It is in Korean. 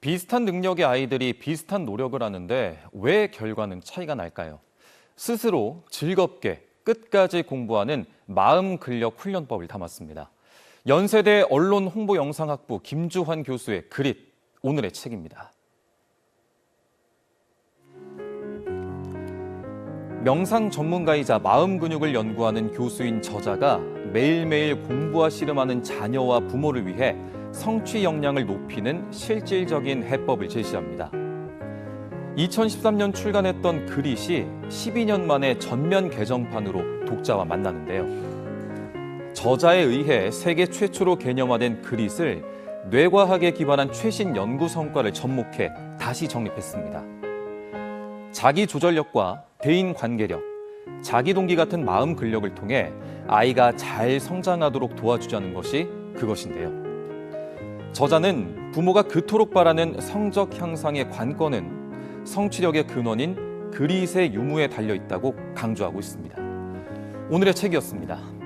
비슷한 능력의 아이들이 비슷한 노력을 하는데 왜 결과는 차이가 날까요? 스스로 즐겁게 끝까지 공부하는 마음 근력 훈련법을 담았습니다. 연세대 언론 홍보 영상학부 김주환 교수의 그릿 오늘의 책입니다. 명상 전문가이자 마음 근육을 연구하는 교수인 저자가 매일매일 공부와 씨름하는 자녀와 부모를 위해 성취 역량을 높이는 실질적인 해법을 제시합니다. 2013년 출간했던 그릿이 12년 만에 전면 개정판으로 독자와 만나는데요. 저자에 의해 세계 최초로 개념화된 그릿을 뇌과학에 기반한 최신 연구 성과를 접목해 다시 정립했습니다. 자기 조절력과 대인 관계력, 자기 동기 같은 마음 근력을 통해 아이가 잘 성장하도록 도와주자는 것이 그것인데요. 저자는 부모가 그토록 바라는 성적 향상의 관건은 성취력의 근원인 그릿의 유무에 달려 있다고 강조하고 있습니다. 오늘의 책이었습니다.